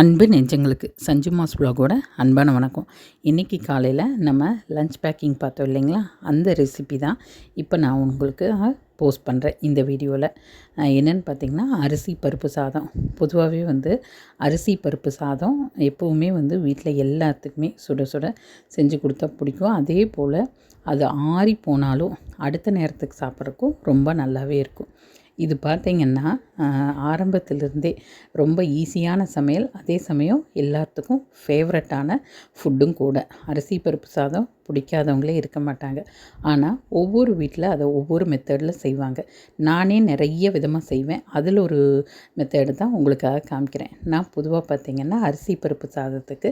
அன்பு நெஞ்சங்களுக்கு சஞ்சு மாஸ் வ்ளாகோட அன்பான வணக்கம். இன்றைக்கி காலையில் நம்ம லஞ்ச் பேக்கிங் பார்த்தோம் இல்லைங்களா? அந்த ரெசிபி தான் இப்போ நான் உங்களுக்கு போஸ்ட் பண்ணுறேன் இந்த வீடியோவில் என்னென்னு பார்த்திங்கன்னா அரிசி பருப்பு சாதம். பொதுவாகவே வந்து அரிசி பருப்பு சாதம் எப்போவுமே வந்து வீட்டில் எல்லாத்துக்குமே சுட சுட செஞ்சு கொடுத்தா பிடிக்கும். அதே போல் அது ஆறி போனாலும் அடுத்த நேரத்துக்கு சாப்பிட்றக்கும் ரொம்ப நல்லாவே இருக்கும். இது பார்த்திங்கன்னா ஆரம்பத்திலிருந்தே ரொம்ப ஈஸியான சமையல். அதே சமயம் எல்லாத்துக்கும் ஃபேவரட்டான ஃபுட்டும் கூட. அரிசி பருப்பு சாதம் பிடிக்காதவங்களே இருக்க மாட்டாங்க. ஆனால் ஒவ்வொரு வீட்டில் அதை ஒவ்வொரு மெத்தடில் செய்வாங்க. நானே நிறைய விதமாக செய்வேன். அதில் ஒரு மெத்தடு தான் உங்களுக்காக காமிக்கிறேன். நான் பொதுவாக பார்த்திங்கன்னா அரிசி பருப்பு சாதத்துக்கு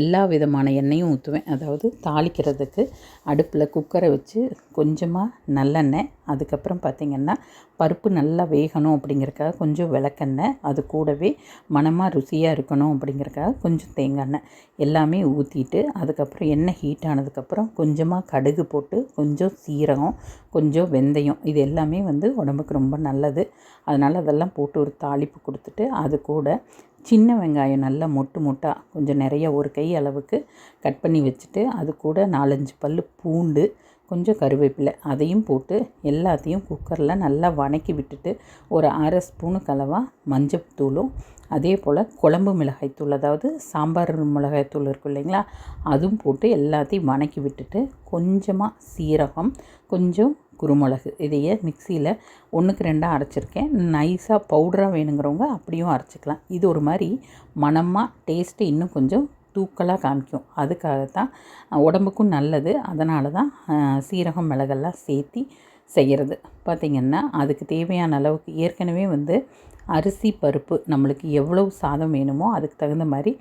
எல்லா விதமான எண்ணெயும் ஊற்றுவேன் அதாவது தாளிக்கிறதுக்கு அடுப்பில் குக்கரை வச்சு கொஞ்சமாக நல்லெண்ணெய் அதுக்கப்புறம் பார்த்திங்கன்னா பருப்பு நல்லா வேகணும் அப்படிங்கிறக்காக கொஞ்சம் விளக்கெண்ணெய் அது கூடவே மனமாக ருசியாக இருக்கணும் அப்படிங்கிறக்காக கொஞ்சம் தேங்காய் எண்ணெய் எல்லாமே ஊற்றிட்டு அதுக்கப்புறம் எண்ணெய் ஹீட் ஆனதுக்கப்புறம் அப்புறம் கொஞ்சமாக கடுகு போட்டு கொஞ்சம் சீரகம் கொஞ்சம் வெந்தயம் இது எல்லாமே வந்து உடம்புக்கு ரொம்ப நல்லது. அதனால் அதெல்லாம் போட்டு ஒரு தாளிப்பு கொடுத்துட்டு அது கூட சின்ன வெங்காயம் நல்லா மொட்டு மொட்டாக கொஞ்சம் நிறைய ஒரு கை அளவுக்கு கட் பண்ணி வச்சுட்டு அது கூட நாலஞ்சு பல் பூண்டு கொஞ்சம் கருவேப்பிலை அதையும் போட்டு எல்லாத்தையும் குக்கரில் நல்லா வணக்கி விட்டுட்டு ஒரு அரை ஸ்பூனு கலவாக மஞ்சத்தூளும் அதே போல் குழம்பு மிளகாய்த்தூள் அதாவது சாம்பார் மிளகாய்த்தூள் இருக்கும் இல்லைங்களா அதுவும் போட்டு எல்லாத்தையும் வணக்கி விட்டுட்டு கொஞ்சமாக சீரகம் கொஞ்சம் குருமிளகு இதையே மிக்சியில் ஒன்றுக்கு ரெண்டாக அரைச்சிருக்கேன். நைஸாக பவுடராக வேணுங்கிறவங்க அப்படியும் அரைச்சிக்கலாம். இது ஒரு மாதிரி மனமாக டேஸ்ட்டு இன்னும் கொஞ்சம் தூக்கலாக காமிக்கும். அதுக்காகத்தான் உடம்புக்கும் நல்லது. அதனால தான் சீரகம் மிளகெல்லாம் சேர்த்தி செய்கிறது பார்த்திங்கன்னா அதுக்கு தேவையான அளவுக்கு ஏற்கனவே வந்து அரிசி பருப்பு நம்மளுக்கு எவ்வளவு சாதம் வேணுமோ அதுக்கு தகுந்த மாதிரி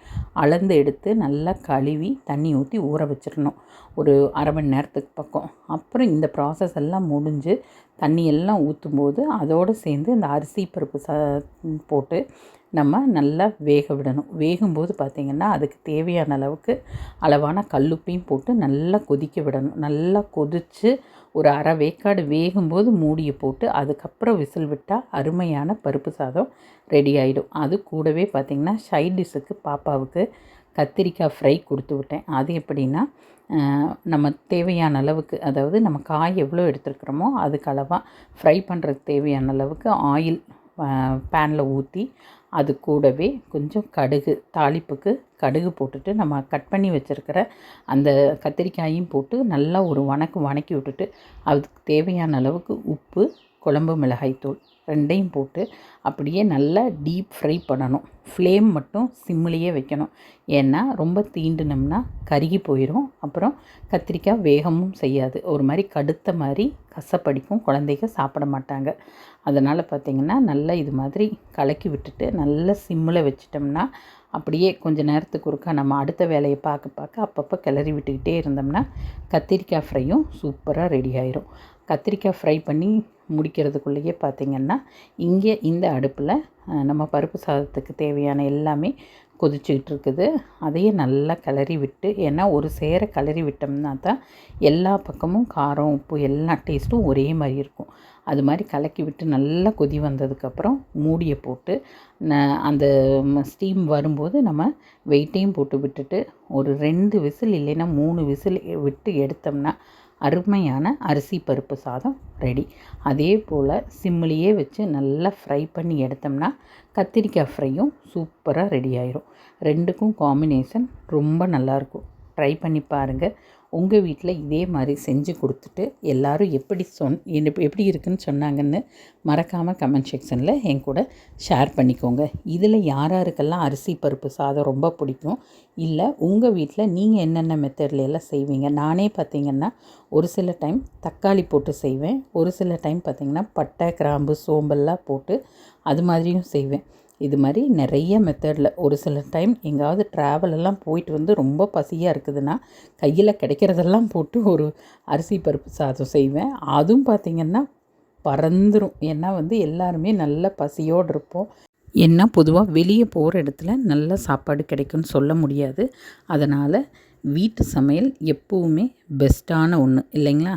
அளந்து எடுத்து நல்லா கழுவி தண்ணி ஊற்றி ஊற வச்சிடணும். ஒரு அரை மணி நேரத்துக்கு பக்கம். அப்புறம் இந்த ப்ராசஸ் எல்லாம் முடிஞ்சு தண்ணி எல்லாம் ஊற்றும்போது அதோடு சேர்ந்து இந்த அரிசி பருப்பு ச போட்டு நம்ம நல்லா வேக விடணும். வேகும்போது பார்த்திங்கன்னா அதுக்கு தேவையான அளவுக்கு அளவான கல்லுப்பையும் போட்டு நல்லா கொதிக்க விடணும். நல்லா கொதித்து ஒரு அரை வேக்காடு வேகும்போது மூடியை போட்டு அதுக்கப்புறம் விசில் விட்டால் அருமையான பருப்பு சாதம் ரெடி ஆகிடும் அது கூடவே பார்த்திங்கன்னா சைட் டிஷ்ஷுக்கு பாப்பாவுக்கு கத்திரிக்காய் ஃப்ரை கொடுத்து விட்டேன். அது எப்படின்னா நம்ம தேவையான அளவுக்கு அதாவது நம்ம காய் எவ்வளோ எடுத்துருக்குறோமோ அதுக்கு அளவாக ஃப்ரை பண்ணுறதுக்கு தேவையான அளவுக்கு ஆயில் பேனில் ஊற்றி அது கூடவே கொஞ்சம் கடுகு தாளிப்புக்கு கடுகு போட்டுட்டு நம்ம கட் பண்ணி வச்சுருக்கிற அந்த கத்திரிக்காயும் போட்டு நல்லா ஒரு வணக்கு வணக்கி விட்டுட்டு அதுக்கு தேவையான அளவுக்கு உப்பு குழம்பு மிளகாய்த்தூள் ரெண்டையும் போட்டு அப்படியே நல்லா டீப் ஃப்ரை பண்ணணும். ஃப்ளேம் மட்டும் சிம்மிலேயே வைக்கணும். ஏன்னா ரொம்ப தீண்டுனோம்னா கருகி போயிடும் அப்புறம் கத்திரிக்காய் வேகமும் செய்யாது. ஒரு மாதிரி கடுத்த மாதிரி கசப்படிக்கும். குழந்தைங்க சாப்பிட மாட்டாங்க. அதனால் பார்த்திங்கன்னா நல்லா இது மாதிரி கலக்கி விட்டுட்டு நல்லா சிம்மில் வச்சிட்டோம்னா அப்படியே கொஞ்சம் நேரத்துக்கு ஒருக்கா நம்ம அடுத்த வேலையை பார்க்க பார்க்க அப்பப்போ கிளறி விட்டுக்கிட்டே இருந்தோம்னா கத்திரிக்காய் ஃப்ரையும் சூப்பராக ரெடி ஆயிரும். கத்திரிக்காய் ஃப்ரை பண்ணி முடிக்கிறதுக்குள்ளேயே பார்த்திங்கன்னா இங்கே இந்த அடுப்பில் நம்ம பருப்பு சாதத்துக்கு தேவையான எல்லாமே கொதிச்சுக்கிட்டு இருக்குது. அதையே நல்லா கிளறி விட்டு ஏன்னா ஒரு சேர கிளறி விட்டோம்னா தான் எல்லா பக்கமும் காரம் உப்பு எல்லா டேஸ்ட்டும் ஒரே மாதிரி இருக்கும். அது மாதிரி கலக்கி விட்டு நல்லா கொதி வந்ததுக்கப்புறம் மூடியை போட்டு அந்த ஸ்டீம் வரும்போது நம்ம வெயிட்டையும் போட்டு விட்டுட்டு ஒரு ரெண்டு விசில் இல்லைன்னா மூணு விசில் விட்டு எடுத்தோம்னா அருமையான அரிசி பருப்பு சாதம் ரெடி அதே போல் சிம்மிலேயே வச்சு நல்லா ஃப்ரை பண்ணி எடுத்தோம்னா கத்திரிக்காய் ஃப்ரையும் சூப்பராக ரெடி ஆயிரும். ரெண்டுக்கும் காம்பினேஷன் ரொம்ப நல்லாயிருக்கும் ட்ரை பண்ணி பாருங்கள் உங்கள் வீட்டில் இதே மாதிரி செஞ்சு கொடுத்துட்டு எல்லோரும் எப்படி சொன் எப்படி இருக்குன்னு சொன்னாங்கன்னு மறக்காமல் கமெண்ட் செக்ஷனில் என் கூட ஷேர் பண்ணிக்கோங்க. இதில் யார் யாருக்கெல்லாம் அரிசி பருப்பு சாதம் ரொம்ப பிடிக்கும். இல்லை உங்கள் வீட்டில் நீங்கள் என்னென்ன மெத்தடில் எல்லாம் செய்வீங்க? நானே பார்த்திங்கன்னா ஒரு சில டைம் தக்காளி போட்டு செய்வேன். ஒரு சில டைம் பார்த்திங்கன்னா பட்டை கிராம்பு சோம்பெல்லாம் போட்டு அது மாதிரியும் செய்வேன். இது மாதிரி நிறைய மெத்தடில் ஒரு சில டைம் எங்காவது ட்ராவலெல்லாம் போயிட்டு வந்து ரொம்ப பசியாக இருக்குதுன்னா கையில் கிடைக்கிறதெல்லாம் போட்டு ஒரு அரிசி பருப்பு சாதம் செய்வேன். அதுவும் பார்த்திங்கன்னா பறந்துடும் ஏன்னா வந்து எல்லாருமே நல்ல பசியோடு இருப்போம். ஏன்னா பொதுவாக வெளியே போகிற இடத்துல நல்ல சாப்பாடு கிடைக்கும்னு சொல்ல முடியாது. அதனால் வீட்டு சமையல் எப்போவுமே பெஸ்ட்டான ஒன்று இல்லைங்களா?